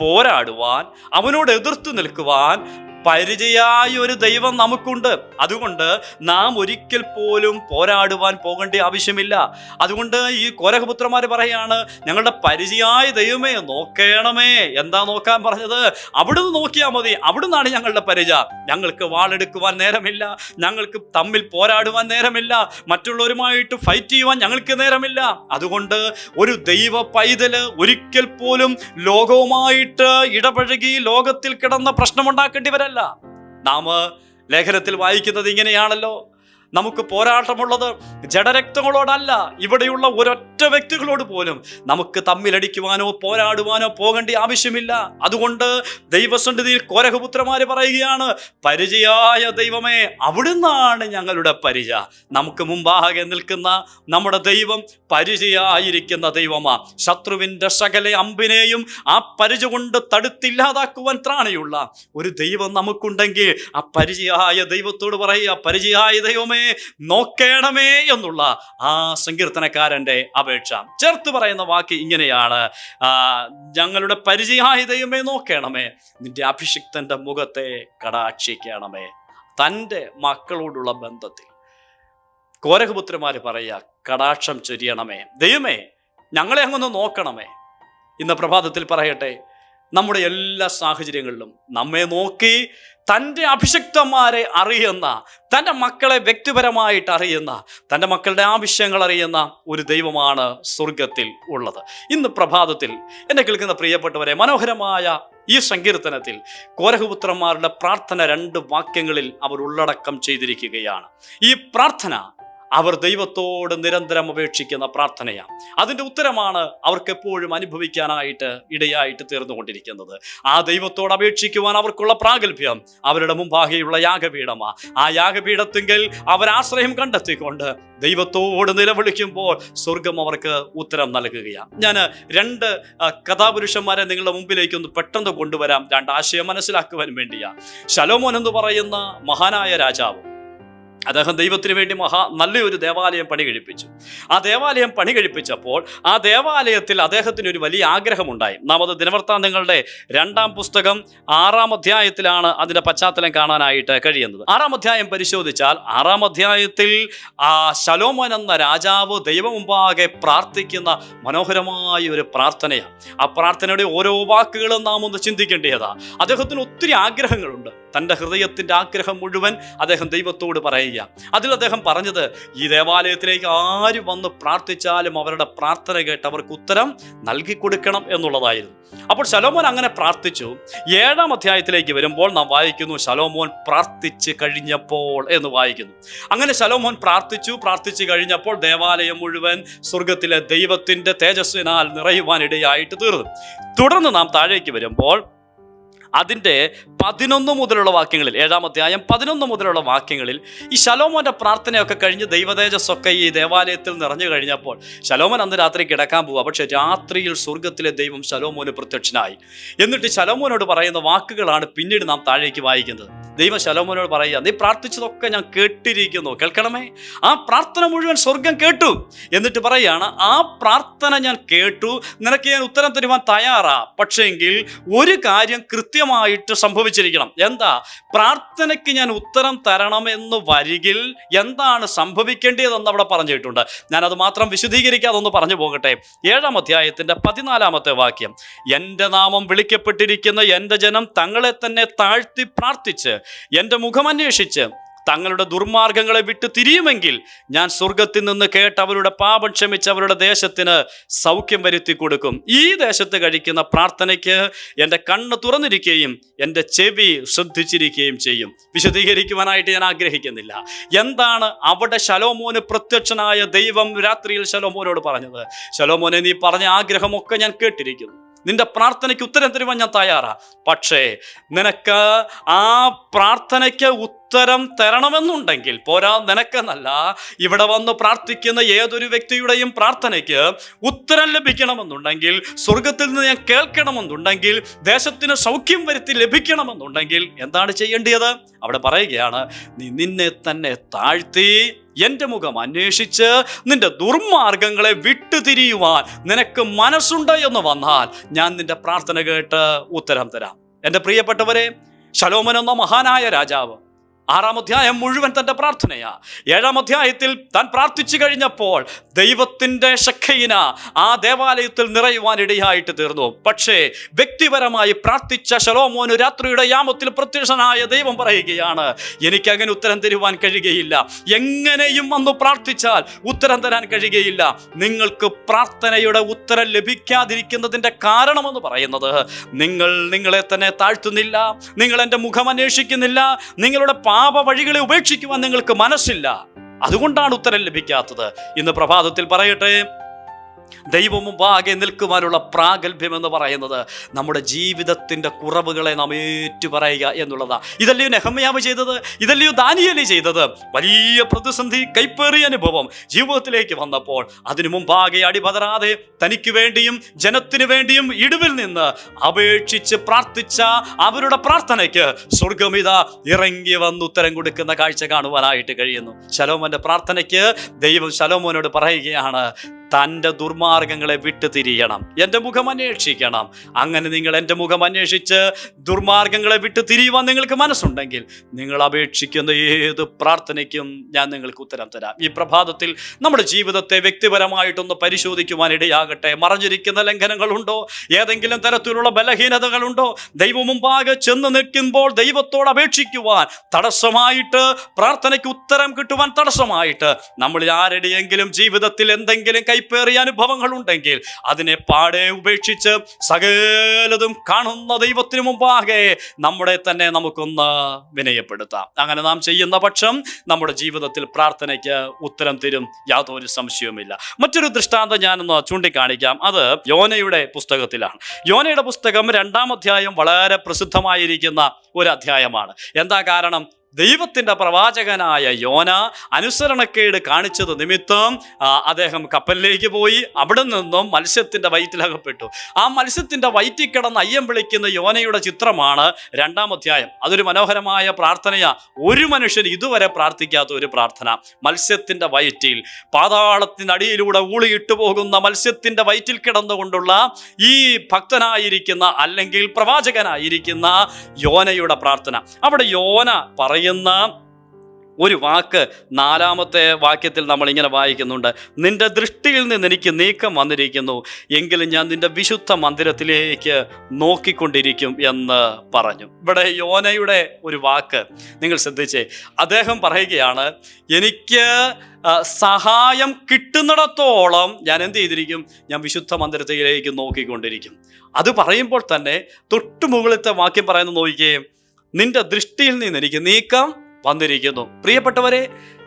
പോരാടുവാൻ അവനോട് എതിർത്തു നിൽക്കുവാൻ പരിചയായ ഒരു ദൈവം നമുക്കുണ്ട്. അതുകൊണ്ട് നാം ഒരിക്കൽ പോലും പോരാടുവാൻ പോകേണ്ട ആവശ്യമില്ല. അതുകൊണ്ട് ഈ കോരഹപുത്രന്മാർ പറയാണ് ഞങ്ങളുടെ പരിചയായ ദൈവമേ നോക്കണമേ. എന്താ നോക്കാൻ പറഞ്ഞത്? അവിടുന്ന് നോക്കിയാൽ മതി. അവിടുന്നാണ് ഞങ്ങളുടെ പരിചയ ഞങ്ങൾക്ക് വാളെടുക്കുവാൻ നേരമില്ല. ഞങ്ങൾക്ക് തമ്മിൽ പോരാടുവാൻ നേരമില്ല. മറ്റുള്ളവരുമായിട്ട് ഫൈറ്റ് ചെയ്യുവാൻ ഞങ്ങൾക്ക് നേരമില്ല. അതുകൊണ്ട് ഒരു ദൈവ പൈതൽ ഒരിക്കൽ പോലും ലോകവുമായിട്ട് ഇടപഴകി ലോകത്തിൽ കിടന്ന പ്രശ്നമുണ്ടാക്കേണ്ടി വരല്ല നാം ലേഖനത്തിൽ വായിക്കുന്നത് ഇങ്ങനെയാണല്ലോ. നമുക്ക് പോരാട്ടമുള്ളത് ജഡരക്തങ്ങളോടല്ല. ഇവിടെയുള്ള ഒരൊറ്റ വ്യക്തികളോട് പോലും നമുക്ക് തമ്മിലടിക്കുവാനോ പോരാടുവാനോ പോകേണ്ട ആവശ്യമില്ല. അതുകൊണ്ട് ദൈവസന്നിധിയിൽ കോരഹപുത്രമാര് പറയുകയാണ് പരിചയായ ദൈവമേ അവിടുന്നാണ് ഞങ്ങളുടെ പരിച. നമുക്ക് മുമ്പാകെ നിൽക്കുന്ന നമ്മുടെ ദൈവം പരിചയായിരിക്കുന്ന ദൈവമാ. ശത്രുവിന്റെ സകല അമ്പിനെയും ആ പരിച കൊണ്ട് തടുത്തില്ലാതാക്കുവാൻ ത്രാണിയുള്ള ഒരു ദൈവം നമുക്കുണ്ടെങ്കിൽ ആ പരിചയായ ദൈവത്തോട് പറയുക പരിചയായ ദൈവമേ നോക്കേണമേ എന്നുള്ള ആ സങ്കീർത്തനക്കാരന്റെ അപേക്ഷ. ചേർത്ത് പറയുന്ന വാക്ക് ഇങ്ങനെയാണ്. ഞങ്ങളുടെ പരിചയാഹിതയുമേ നോക്കണമേ. നിന്റെ അഭിഷിക്തന്റെ മുഖത്തെ കടാക്ഷിക്കണമേ. തന്റെ മക്കളോടുള്ള ബന്ധത്തിൽ. കോരഹപുത്രന്മാര് പറയുക കടാക്ഷം ചൊരിയണമേ. ദൈവമേ ഞങ്ങളെ അങ്ങൊന്ന് നോക്കണമേ. ഇന്ന് പ്രഭാതത്തിൽ പറയട്ടെ നമ്മുടെ എല്ലാ സാഹചര്യങ്ങളിലും നമ്മെ നോക്കി തന്റെ അഭിഷക്തന്മാരെ അറിയുന്ന തന്റെ മക്കളെ വ്യക്തിപരമായിട്ട് അറിയുന്ന തന്റെ മക്കളുടെ ആവശ്യങ്ങൾ അറിയുന്ന ഒരു ദൈവമാണ് സ്വർഗത്തിൽ ഉള്ളത്. ഇന്ന് പ്രഭാതത്തിൽ എന്നെ കേൾക്കുന്ന പ്രിയപ്പെട്ടവരെ മനോഹരമായ ഈ സങ്കീർത്തനത്തിൽ കോരഹപുത്രന്മാരുടെ പ്രാർത്ഥന രണ്ട് വാക്യങ്ങളിൽ അവർ ഉള്ളടക്കം ചെയ്തിരിക്കുകയാണ്. ഈ പ്രാർത്ഥന അവർ ദൈവത്തോട് നിരന്തരം അപേക്ഷിക്കുന്ന പ്രാർത്ഥനയാണ്. അതിന്റെ ഉത്തരമാണ് അവർക്ക് എപ്പോഴും അനുഭവിക്കാനായിട്ട് ഇടയായിട്ട് തീർന്നുകൊണ്ടിരിക്കുന്നത്. ആ ദൈവത്തോട് അപേക്ഷിക്കുവാൻ അവർക്കുള്ള പ്രാഗൽഭ്യം അവരുടെ മുമ്പാകെയുള്ള യാഗപീഠമാ. ആ യാഗപീഠത്തിങ്കിൽ അവർ ആശ്രയം കണ്ടെത്തിക്കൊണ്ട് ദൈവത്തോട് നിലവിളിക്കുമ്പോൾ സ്വർഗം അവർക്ക് ഉത്തരം നൽകുകയാണ്. ഞാൻ രണ്ട് കഥാപുരുഷന്മാരെ നിങ്ങളുടെ മുമ്പിലേക്ക് ഒന്ന് പെട്ടെന്ന് കൊണ്ടുവരാം. രണ്ട് ആശയം മനസ്സിലാക്കുവാൻ വേണ്ടിയാണ്. ശലോമോൻ എന്ന് പറയുന്ന മഹാനായ രാജാവ് അദ്ദേഹം ദൈവത്തിന് വേണ്ടി മഹാ നല്ലൊരു ദേവാലയം പണി കഴിപ്പിച്ചു ആ ദേവാലയം പണി കഴിപ്പിച്ചപ്പോൾ ആ ദേവാലയത്തിൽ അദ്ദേഹത്തിന് ഒരു വലിയ ആഗ്രഹമുണ്ടായി. നാം അത് ദിനവൃത്താന്തങ്ങളുടെ രണ്ടാം പുസ്തകം ആറാം അധ്യായത്തിലാണ് അതിന്റെ പശ്ചാത്തലം കാണാനായിട്ട് കഴിയുന്നത്. ആറാം അധ്യായം പരിശോധിച്ചാൽ ആറാം അധ്യായത്തിൽ ആ ശലോമൻ എന്ന രാജാവ് ദൈവമുമ്പാകെ പ്രാർത്ഥിക്കുന്ന മനോഹരമായ ഒരു പ്രാർത്ഥനയാണ്. ആ പ്രാർത്ഥനയുടെ ഓരോ വാക്കുകളും നാം ഒന്ന് ചിന്തിക്കേണ്ടതാണ് അദ്ദേഹത്തിന് ഒത്തിരി ആഗ്രഹങ്ങളുണ്ട്. തന്റെ ഹൃദയത്തിന്റെ ആഗ്രഹം മുഴുവൻ അദ്ദേഹം ദൈവത്തോട് പറയുക. അതിൽ അദ്ദേഹം പറഞ്ഞത് ഈ ദേവാലയത്തിലേക്ക് ആര് വന്ന് പ്രാർത്ഥിച്ചാലും അവരുടെ പ്രാർത്ഥന കേട്ട് അവർക്ക് ഉത്തരം നൽകി കൊടുക്കണം എന്നുള്ളതായിരുന്നു. അപ്പോൾ ശലോമോൻ അങ്ങനെ പ്രാർത്ഥിച്ചു. ഏഴാം അധ്യായത്തിലേക്ക് വരുമ്പോൾ നാം വായിക്കുന്നു ശലോമോൻ പ്രാർത്ഥിച്ച് കഴിഞ്ഞപ്പോൾ എന്ന് വായിക്കുന്നു. അങ്ങനെ ശലോമോൻ പ്രാർത്ഥിച്ചു പ്രാർത്ഥിച്ചു കഴിഞ്ഞപ്പോൾ ദേവാലയം മുഴുവൻ സ്വർഗത്തിലെ ദൈവത്തിന്റെ തേജസ്സിനാൽ നിറയുവാനിടയായിട്ട് തീർന്നു. തുടർന്ന് നാം താഴേക്ക് വരുമ്പോൾ അതിന്റെ പതിനൊന്ന് മുതലുള്ള വാക്യങ്ങളിൽ ഏഴാം അധ്യായം പതിനൊന്ന് മുതലുള്ള വാക്യങ്ങളിൽ ഈ ശലോമോന്റെ പ്രാർത്ഥനയൊക്കെ കഴിഞ്ഞ് ദൈവതേജസ്സൊക്കെ ഈ ദേവാലയത്തിൽ നിറഞ്ഞു കഴിഞ്ഞപ്പോൾ ശലോമോൻ അന്ന് രാത്രി കിടക്കാൻ പോവുക പക്ഷേ രാത്രിയിൽ സ്വർഗത്തിലെ ദൈവം ശലോമോന് പ്രത്യക്ഷനായി. എന്നിട്ട് ശലോമോനോട് പറയുന്ന വാക്കുകളാണ് പിന്നീട് നാം താഴേക്ക് വായിക്കുന്നത്. ദൈവം ശലോമോനോട് പറയുക നീ പ്രാർത്ഥിച്ചതൊക്കെ ഞാൻ കേട്ടിരിക്കുന്നു. കേൾക്കണമേ? ആ പ്രാർത്ഥന മുഴുവൻ സ്വർഗം കേട്ടു. എന്നിട്ട് പറയുകയാണ് ആ പ്രാർത്ഥന ഞാൻ കേട്ടു. നിനക്ക് ഞാൻ ഉത്തരം തരുവാൻ തയ്യാറാ. പക്ഷേങ്കിൽ ഒരു കാര്യം കൃത്യമായിട്ട് സംഭവിച്ചിരിക്കണം. എന്താ? പ്രാർത്ഥനയ്ക്ക് ഞാൻ ഉത്തരം തരണമെന്ന് വരികിൽ എന്താണ് സംഭവിക്കേണ്ടതെന്ന് അവിടെ പറഞ്ഞിട്ടുണ്ട്. ഞാനത് മാത്രം വിശദീകരിക്കാതെ ഒന്ന് പറഞ്ഞു പോകട്ടെ. ഏഴാം അധ്യായത്തിന്റെ പതിനാലാമത്തെ വാക്യം. എന്റെ നാമം വിളിക്കപ്പെട്ടിരിക്കുന്ന എന്റെ ജനം തങ്ങളെ തന്നെ താഴ്ത്തി പ്രാർത്ഥിച്ച് എന്റെ മുഖമന്വേഷിച്ച് തങ്ങളുടെ ദുർമാർഗങ്ങളെ വിട്ട് തിരിയുമെങ്കിൽ ഞാൻ സ്വർഗത്തിൽ നിന്ന് കേട്ട് അവരുടെ പാപം ക്ഷമിച്ച് അവരുടെ ദേശത്തിന് സൗഖ്യം വരുത്തി കൊടുക്കും. ഈ ദേശത്ത് കഴിക്കുന്ന പ്രാർത്ഥനയ്ക്ക് എന്റെ കണ്ണ് തുറന്നിരിക്കുകയും എന്റെ ചെവി ശ്രദ്ധിച്ചിരിക്കുകയും ചെയ്യും. വിശദീകരിക്കുവാനായിട്ട് ഞാൻ ആഗ്രഹിക്കുന്നില്ല. എന്താണ് അവിടെ ശലോമോന് പ്രത്യക്ഷനായ ദൈവം രാത്രിയിൽ ശലോമോനോട് പറഞ്ഞത്? ശലോമോനെ നീ പറഞ്ഞ ആഗ്രഹമൊക്കെ ഞാൻ കേട്ടിരിക്കുന്നു. നിന്റെ പ്രാർത്ഥനയ്ക്ക് ഉത്തരം തരുവാൻ ഞാൻ തയ്യാറാണ് പക്ഷേ നിനക്ക് ആ പ്രാർത്ഥനയ്ക്ക് ഉത്തരം തരണമെന്നുണ്ടെങ്കിൽ പോരാ നിനക്കെന്നല്ല ഇവിടെ വന്ന് പ്രാർത്ഥിക്കുന്ന ഏതൊരു വ്യക്തിയുടെയും പ്രാർത്ഥനയ്ക്ക് ഉത്തരം ലഭിക്കണമെന്നുണ്ടെങ്കിൽ സ്വർഗത്തിൽ നിന്ന് ഞാൻ കേൾക്കണമെന്നുണ്ടെങ്കിൽ ദേശത്തിന് സൗഖ്യം വരുത്തി ലഭിക്കണമെന്നുണ്ടെങ്കിൽ എന്താണ് ചെയ്യേണ്ടത് അവിടെ പറയുകയാണ് നീ നിന്നെ തന്നെ താഴ്ത്തി എന്റെ മുഖം അന്വേഷിച്ച് നിന്റെ ദുർമാർഗങ്ങളെ വിട്ടുതിരിയുവാൻ നിനക്ക് മനസ്സുണ്ട് എന്ന് വന്നാൽ ഞാൻ നിന്റെ പ്രാർത്ഥന കേട്ട് ഉത്തരം തരാം. എന്റെ പ്രിയപ്പെട്ടവരെ ശലോമൻ എന്ന മഹാനായ രാജാവ് ആറാം അധ്യായം മുഴുവൻ തന്റെ പ്രാർത്ഥനയാ. ഏഴാം അധ്യായത്തിൽ താൻ പ്രാർത്ഥിച്ചു കഴിഞ്ഞപ്പോൾ ദൈവത്തിന്റെ ശഖയിന ആ ദേവാലയത്തിൽ നിറയുവാൻ ഇടയായിട്ട് തീർന്നു. പക്ഷേ വ്യക്തിപരമായി പ്രാർത്ഥിച്ച ശലോമോന് രാത്രിയുടെ യാമത്തിൽ പ്രത്യക്ഷനായ ദൈവം പറയുകയാണ് എനിക്ക് അങ്ങനെ ഉത്തരം തരുവാൻ കഴിയുകയില്ല. എങ്ങനെയും വന്നു പ്രാർത്ഥിച്ചാൽ ഉത്തരം തരാൻ കഴിയുകയില്ല. നിങ്ങൾക്ക് പ്രാർത്ഥനയുടെ ഉത്തരം ലഭിക്കാതിരിക്കുന്നതിന്റെ കാരണമെന്ന് പറയുന്നത് നിങ്ങൾ നിങ്ങളെ തന്നെ താഴ്ത്തുന്നില്ല നിങ്ങൾ എന്റെ മുഖം അന്വേഷിക്കുന്നില്ല നിങ്ങളുടെ പാപ വഴികളെ ഉപേക്ഷിക്കുവാൻ നിങ്ങൾക്ക് മനസ്സില്ല. അതുകൊണ്ടാണ് ഉത്തരം ലഭിക്കാത്തത്. ഇന്ന് പ്രഭാതത്തിൽ പറയട്ടെ. ദൈവം മുമ്പാകെ നിൽക്കുവാനുള്ള പ്രാഗൽഭ്യം എന്ന് പറയുന്നത് നമ്മുടെ ജീവിതത്തിന്റെ കുറവുകളെ നാം ഏറ്റു പറയുക എന്നുള്ളതാ. ഇതല്ലയോ നെഹമ്മയാവ് ചെയ്തത്? ഇതല്ലയോ ദാനിയലി ചെയ്തത്? വലിയ പ്രതിസന്ധി കൈപ്പേറിയ അനുഭവം ജീവിതത്തിലേക്ക് വന്നപ്പോൾ അതിനു മുമ്പാകെ അടിപതരാതെ തനിക്ക് വേണ്ടിയും ജനത്തിനു വേണ്ടിയും ഇടിവിൽ നിന്ന് അപേക്ഷിച്ച് പ്രാർത്ഥിച്ച അവരുടെ പ്രാർത്ഥനയ്ക്ക് സ്വർഗമിത ഇറങ്ങി വന്ന് ഉത്തരം കൊടുക്കുന്ന കാഴ്ച കാണുവാനായിട്ട് കഴിയുന്നു. ശലോമോന്റെ പ്രാർത്ഥനയ്ക്ക് ദൈവം ശലോമോനോട് പറയുകയാണ് തന്റെ ദുർമാർഗങ്ങളെ വിട്ടു തിരിയണം എന്റെ മുഖം അന്വേഷിക്കണം. അങ്ങനെ നിങ്ങൾ എന്റെ മുഖം അന്വേഷിച്ച് ദുർമാർഗങ്ങളെ വിട്ടു തിരിയുവാൻ നിങ്ങൾക്ക് മനസ്സുണ്ടെങ്കിൽ നിങ്ങൾ അപേക്ഷിക്കുന്ന ഏത് പ്രാർത്ഥനയ്ക്കും ഞാൻ നിങ്ങൾക്ക് ഉത്തരം തരാം. ഈ പ്രഭാതത്തിൽ നമ്മുടെ ജീവിതത്തെ വ്യക്തിപരമായിട്ടൊന്ന് പരിശോധിക്കുവാൻ ഇടയാകട്ടെ. മറഞ്ഞിരിക്കുന്ന ലംഘനങ്ങളുണ്ടോ? ഏതെങ്കിലും തരത്തിലുള്ള ബലഹീനതകളുണ്ടോ? ദൈവം മുമ്പാകെ ചെന്ന് നിൽക്കുമ്പോൾ ദൈവത്തോട് അപേക്ഷിക്കുവാൻ തടസ്സമായിട്ട് പ്രാർത്ഥനയ്ക്ക് ഉത്തരം കിട്ടുവാൻ തടസ്സമായിട്ട് നമ്മളിൽ ആരുടെയെങ്കിലും ജീവിതത്തിൽ എന്തെങ്കിലും കൈ കയ്പേറിയ അനുഭവങ്ങൾ ഉണ്ടെങ്കിൽ അതിനെ പാടെ ഉപേക്ഷിച്ച് സകലതും കാണുന്ന ദൈവത്തിനു മുമ്പാകെ നമ്മുടെ തന്നെ നമുക്കൊന്ന് വിനയപ്പെടുത്താം. അങ്ങനെ നാം ചെയ്യുന്ന പക്ഷം നമ്മുടെ ജീവിതത്തിൽ പ്രാർത്ഥനയ്ക്ക് ഉത്തരം തരും യാതൊരു സംശയവുമില്ല. മറ്റൊരു ദൃഷ്ടാന്തം ഞാനൊന്ന് ചൂണ്ടിക്കാണിക്കാം. അത് യോനയുടെ പുസ്തകത്തിലാണ്. യോനയുടെ പുസ്തകം രണ്ടാം അധ്യായം വളരെ പ്രസിദ്ധമായിരിക്കുന്ന ഒരു അധ്യായമാണ്. എന്താ കാരണം? ദൈവത്തിന്റെ പ്രവാചകനായ യോന അനുസരണക്കേട് കാണിച്ചത് നിമിത്തം അദ്ദേഹം കപ്പലിലേക്ക് പോയി അവിടെ നിന്നും മത്സ്യത്തിന്റെ വയറ്റിലകപ്പെട്ടു. ആ മത്സ്യത്തിന്റെ വയറ്റിൽ കിടന്ന് അയ്യം വിളിക്കുന്ന യോനയുടെ ചിത്രമാണ് രണ്ടാം അധ്യായം. അതൊരു മനോഹരമായ പ്രാർത്ഥനയാണ് ഒരു മനുഷ്യൻ ഇതുവരെ പ്രാർത്ഥിക്കാത്ത ഒരു പ്രാർത്ഥന. മത്സ്യത്തിന്റെ വയറ്റിൽ പാതാളത്തിനടിയിലൂടെ ഊളിയിട്ട് പോകുന്ന മത്സ്യത്തിന്റെ വയറ്റിൽ കിടന്നുകൊണ്ടുള്ള ഈ ഭക്തനായിരിക്കുന്ന അല്ലെങ്കിൽ പ്രവാചകനായിരിക്കുന്ന യോനയുടെ പ്രാർത്ഥന. അവിടെ യോന പറയുന്ന ഒരു വാക്ക് നാലാമത്തെ വാക്യത്തിൽ നമ്മൾ ഇങ്ങനെ വായിക്കുന്നുണ്ട്. നിന്റെ ദൃഷ്ടിയിൽ നിന്ന് എനിക്ക് നീക്കം വന്നിരിക്കുന്നു. എങ്കിലും ഞാൻ നിന്റെ വിശുദ്ധ മന്ദിരത്തിലേക്ക് നോക്കിക്കൊണ്ടിരിക്കും എന്ന് പറഞ്ഞു. ഇവിടെ യോനയുടെ ഒരു വാക്ക് നിങ്ങൾ ശ്രദ്ധിച്ചേ. അദ്ദേഹം പറയുകയാണ് എനിക്ക് സഹായം കിട്ടുന്നിടത്തോളം ഞാൻ എന്ത് ചെയ്തിരിക്കും? ഞാൻ വിശുദ്ധ മന്ദിരത്തിലേക്ക് നോക്കിക്കൊണ്ടിരിക്കും. അത് പറയുമ്പോൾ തന്നെ തൊട്ടു മുകളിലത്തെ വാക്യം പറയുന്നത് നോക്കിക്കേ. നിന്റെ ദൃഷ്ടിയിൽ നിന്ന് എനിക്ക് നീക്കം വന്നിരിക്കുന്നു. പ്രിയപ്പെട്ടവരെ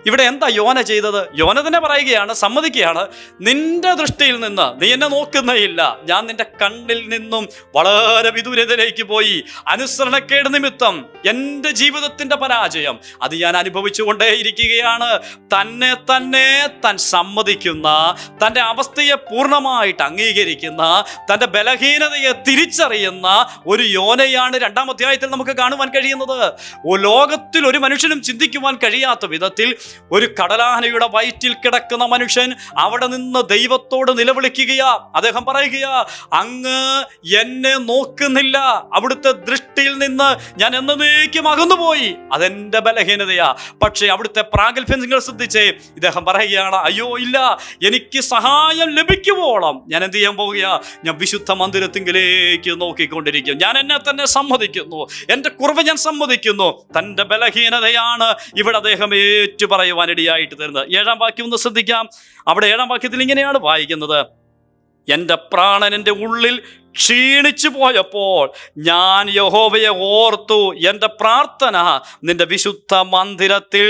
ഇവിടെ എന്താ യോന ചെയ്തത്? യോന തന്നെ പറയുകയാണ് സമ്മതിക്കുകയാണ്. നിന്റെ ദൃഷ്ടിയിൽ നിന്ന് നീ എന്നെ നോക്കുന്നേയില്ല. ഞാൻ നിന്റെ കണ്ണിൽ നിന്നും വളരെ വിദൂരതയിലേക്ക് പോയി. അനുസരണക്കേട് നിമിത്തം എന്റെ ജീവിതത്തിന്റെ പരാജയം അത് ഞാൻ അനുഭവിച്ചുകൊണ്ടേയിരിക്കുകയാണ് തന്നെ തന്നെ താൻ സമ്മതിക്കുന്ന തന്റെ അവസ്ഥയെ പൂർണമായിട്ട് അംഗീകരിക്കുന്ന തന്റെ ബലഹീനതയെ തിരിച്ചറിയുന്ന ഒരു യോനയാണ് രണ്ടാം അധ്യായത്തിൽ നമുക്ക് കാണുവാൻ കഴിയുന്നത്. ലോകത്തിൽ ഒരു മനുഷ്യനും ചിന്തിക്കുവാൻ കഴിയാത്ത വിധത്തിൽ ഒരു കടലാനയുടെ വയറ്റിൽ കിടക്കുന്ന മനുഷ്യൻ അവിടെ നിന്ന് ദൈവത്തോട് നിലവിളിക്കുകയാ. അദ്ദേഹം പറയുകയാ അങ്ങ് എന്നെ നോക്കുന്നില്ല. അവിടുത്തെ ദൃഷ്ടിയിൽ നിന്ന് ഞാൻ എന്നേക്കും അകന്നുപോയി. അതെന്റെ ബലഹീനതയാ. പക്ഷേ അവിടുത്തെ പ്രാഗൽഭ്യം നിങ്ങൾ ശ്രദ്ധിച്ചേ. ഇദ്ദേഹം പറയുകയാണ് അയ്യോ ഇല്ല. എനിക്ക് സഹായം ലഭിക്കുവോളം. ഞാൻ എന്ത് ചെയ്യാൻ പോവുകയാ? ഞാൻ വിശുദ്ധ മന്ദിരത്തിങ്കിലേക്ക് നോക്കിക്കൊണ്ടിരിക്കും ഞാൻ എന്നെ തന്നെ സമ്മതിക്കുന്നു. എന്റെ കുറവ് ഞാൻ സമ്മതിക്കുന്നു. തന്റെ ബലഹീനതയാണ് ഇവിടെ അദ്ദേഹം ഏറ്റു പറയുവാനിടയായിട്ട് തരുന്നത്. ഏഴാം വാക്യം ഒന്ന് ശ്രദ്ധിക്കാം. അവിടെ ഏഴാം വാക്യത്തിൽ ഇങ്ങനെയാണ് വായിക്കുന്നത്. എന്റെ പ്രാണൻ എന്റെ ഉള്ളിൽ ക്ഷീണിച്ചു പോയപ്പോൾ ഞാൻ യഹോവയെ ഓർത്തു എന്റെ പ്രാർത്ഥന നിന്റെ വിശുദ്ധ മന്ദിരത്തിൽ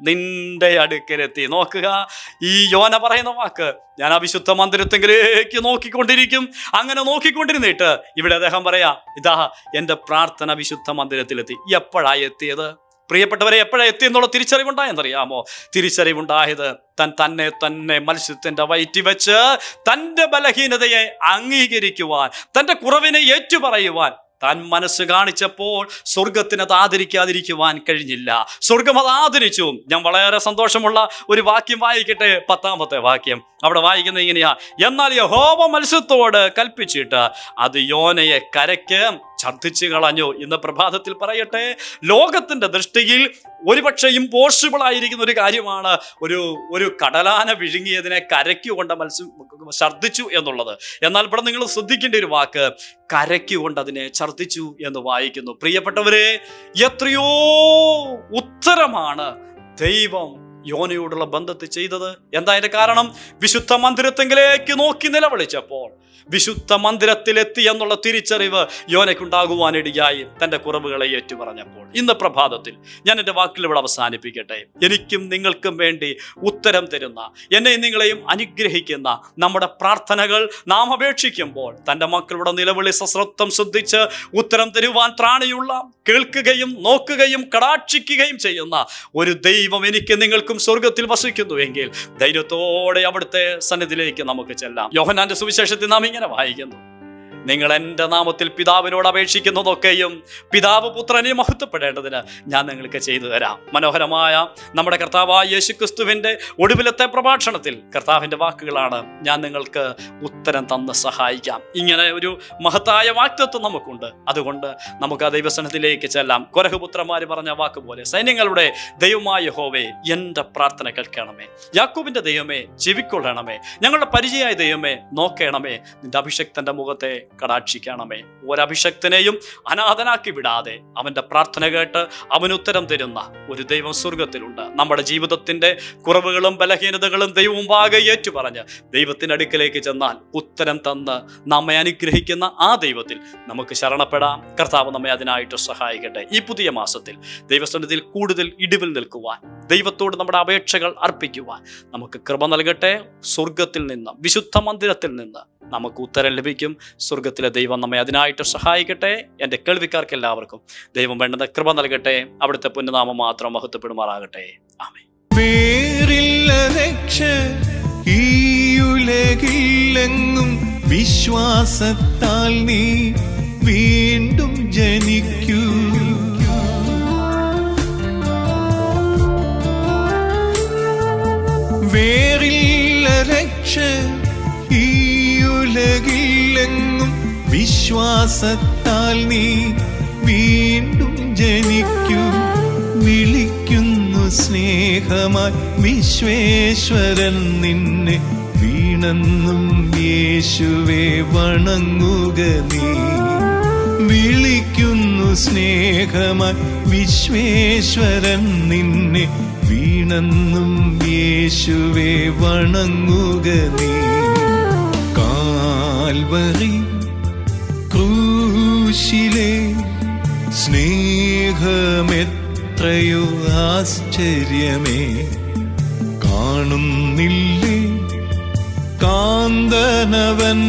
നിന്റെ അടുക്കലെത്തി. നോക്കുക ഈ യോന പറയുന്ന വാക്ക് ഞാൻ ആ വിശുദ്ധ മന്ദിരത്തെങ്കിലേക്ക് നോക്കിക്കൊണ്ടിരിക്കും. അങ്ങനെ നോക്കിക്കൊണ്ടിരുന്നിട്ട് ഇവിടെ അദ്ദേഹം പറയാ ഇതാ എന്റെ പ്രാർത്ഥന വിശുദ്ധ മന്ദിരത്തിലെത്തി. എപ്പോഴാണ് എത്തിയത്? പ്രിയപ്പെട്ടവരെ എപ്പോഴാ എത്തിയെന്നുള്ള തിരിച്ചറിവുണ്ടായെന്നറിയാമോ തിരിച്ചറിവുണ്ടായത് തൻ തന്നെ തന്നെ മത്സ്യത്തിന്റെ വയറ്റി വെച്ച് തന്റെ ബലഹീനതയെ അംഗീകരിക്കുവാൻ തന്റെ കുറവിനെ ഏറ്റുപറയുവാൻ താൻ മനസ്സ് കാണിച്ചപ്പോൾ സ്വർഗത്തിന് അത് ആദരിക്കാതിരിക്കുവാൻ കഴിഞ്ഞില്ല. സ്വർഗം അത് ആദരിച്ചു. ഞാൻ വളരെ സന്തോഷമുള്ള ഒരു വാക്യം വായിക്കട്ടെ. പത്താമത്തെ വാക്യം. അവിടെ വായിക്കുന്നത് ഇങ്ങനെയാ. എന്നാൽ യഹോവ മത്സ്യത്തോട് കൽപ്പിച്ചിട്ട് അത് യോനയെ കരയ്ക്ക് ഛർദ്ദിച്ചു കളഞ്ഞു. ഇന്ന് പ്രഭാതത്തിൽ പറയട്ടെ ലോകത്തിന്റെ ദൃഷ്ടിയിൽ ഒരുപക്ഷെ ഇമ്പോസിബിൾ ആയിരിക്കുന്ന ഒരു കാര്യമാണ് ഒരു ഒരു കടലാന വിഴുങ്ങിയതിനെ കരയ്ക്ക് കൊണ്ട് മത്സ്യം ഛർദ്ദിച്ചു എന്നുള്ളത്. എന്നാൽ ഇവിടെ നിങ്ങൾ ശ്രദ്ധിക്കേണ്ട ഒരു വാക്ക് കരയ്ക്ക് കൊണ്ട് അതിനെ ഛർദ്ദിച്ചു എന്ന് വായിക്കുന്നു. പ്രിയപ്പെട്ടവരെ എത്രയോ ഉത്തരമാണ് ദൈവം യോനയോടുള്ള ബന്ധത്തിൽ ചെയ്തത് എന്താ അതിന്റെ കാരണം? വിശുദ്ധ മന്ദിരത്തെങ്കിലേക്ക് നോക്കി നിലവിളിച്ചപ്പോൾ വിശുദ്ധ മന്ദിരത്തിലെത്തി എന്നുള്ള തിരിച്ചറിവ് യോനയ്ക്കുണ്ടാകുവാനിടയായി തന്റെ കുറവുകളെ ഏറ്റുപറഞ്ഞപ്പോൾ. ഇന്ന് പ്രഭാതത്തിൽ ഞാൻ എന്റെ വാക്കിൽ ഇവിടെ അവസാനിപ്പിക്കട്ടെ. എനിക്കും നിങ്ങൾക്കും വേണ്ടി ഉത്തരം തരുന്ന എന്നെയും നിങ്ങളെയും അനുഗ്രഹിക്കുന്ന നമ്മുടെ പ്രാർത്ഥനകൾ നാം അപേക്ഷിക്കുമ്പോൾ തന്റെ മക്കളുടെ നിലവിളി സശ്രദ്ധം ശ്രദ്ധിച്ച് ഉത്തരം തരുവാൻ ത്രാണിയുള്ള കേൾക്കുകയും നോക്കുകയും കടാക്ഷിക്കുകയും ചെയ്യുന്ന ഒരു ദൈവം എനിക്ക് നിങ്ങൾക്കും സ്വർഗത്തിൽ വസിക്കുന്നു എങ്കിൽ ധൈര്യത്തോടെ അവിടുത്തെ സന്നിധിയിലേക്ക് നമുക്ക് ചെല്ലാം. യോഹനാന്റെ സുവിശേഷത്തിൽ നാം ഇങ്ങനെ വായിക്കുന്നു. നിങ്ങൾ എന്റെ നാമത്തിൽ പിതാവിനോട് അപേക്ഷിക്കുന്നതൊക്കെയും പിതാവ് പുത്രനെ മഹത്വപ്പെടേണ്ടതിന് ഞാൻ നിങ്ങൾക്ക് ചെയ്തു തരാം. മനോഹരമായ നമ്മുടെ കർത്താവായ യേശു ക്രിസ്തുവിന്റെ ഒടുവിലത്തെ പ്രഭാഷണത്തിൽ കർത്താവിന്റെ വാക്കുകളാണ് ഞാൻ നിങ്ങൾക്ക് ഉത്തരം തന്ന് സഹായിക്കാം. ഇങ്ങനെ ഒരു മഹത്തായ വാക്തത്വം നമുക്കുണ്ട്. അതുകൊണ്ട് നമുക്ക് ആ ദൈവസനത്തിലേക്ക് ചെല്ലാം. കൊരഹുപുത്രന്മാർ പറഞ്ഞ വാക്ക് പോലെ സൈന്യങ്ങളുടെ ദൈവമായ ഹോവേ എന്റെ പ്രാർത്ഥന കേൾക്കണമേ. യാക്കൂബിന്റെ ദൈവമേ ചെവിക്കൊള്ളണമേ ഞങ്ങളുടെ പരിചയമായ ദൈവമേ നോക്കണമേ. നിന്റെ അഭിഷക്തന്റെ മുഖത്തെ കടാക്ഷിക്കണമേ. ഒരഭിഷക്തനെയും അനാഥനാക്കി വിടാതെ അവന്റെ പ്രാർത്ഥന കേട്ട് അവൻ ഉത്തരം തരുന്ന ഒരു ദൈവം സ്വർഗത്തിലുണ്ട് നമ്മുടെ ജീവിതത്തിന്റെ കുറവുകളും ബലഹീനതകളും ദൈവം പാകെ ഏറ്റുപറഞ്ഞ് ദൈവത്തിന്റെ അടുക്കലേക്ക് ചെന്നാൽ ഉത്തരം തന്ന് നമ്മെ അനുഗ്രഹിക്കുന്ന ആ ദൈവത്തിൽ നമുക്ക് ശരണപ്പെടാം. കർത്താവ് നമ്മെ അതിനായിട്ട് സഹായിക്കട്ടെ. ഈ പുതിയ മാസത്തിൽ ദൈവസന്നിധിയിൽ കൂടുതൽ ഇടിവിൽ നിൽക്കുവാൻ ദൈവത്തോട് നമ്മുടെ അപേക്ഷകൾ അർപ്പിക്കുവാൻ. നമുക്ക് കൃപ നൽകട്ടെ. സ്വർഗത്തിൽ നിന്ന് വിശുദ്ധ മന്ദിരത്തിൽ നിന്ന് നമുക്ക് ഉത്തരം ലഭിക്കും. സ്വർഗത്തിലെ ദൈവം നമ്മെ അതിനായിട്ട് സഹായിക്കട്ടെ. എന്റെ കേൾവിക്കാർക്ക് എല്ലാവർക്കും ദൈവം വേണ്ടുന്ന കൃപ നൽകട്ടെ. അവിടുത്തെ പുണ്യനാമം മാത്രം മഹത്വപ്പെടുമാറാകട്ടെ. ആമേ വിശ്വാസത്താൽ നീ വീണ്ടും ജനിക്കൂ. വേറില്ല രക്ഷ ഈ ഉലകില്ലെങ്ങും വിശ്വാസത്താൽ നീ വീണ്ടും ജനിക്കും. വിളിക്കുന്നു സ്നേഹമായി വിശ്വേശ്വരൻ നിന്നെ വീണെന്നും യേശുവേ വണങ്ങുക നീ. വിളിക്കുന്നു സ്നേഹമായി വിശ്വേശ്വരൻ നിന്നെ വീണെന്നും യേശുവെ വണങ്ങുക നീ. കാൽവറി ക്രൂശിലെ സ്നേഹമെത്രയോ ആശ്ചര്യമേ. കാണുന്നില്ലേ കാന്തനവൻ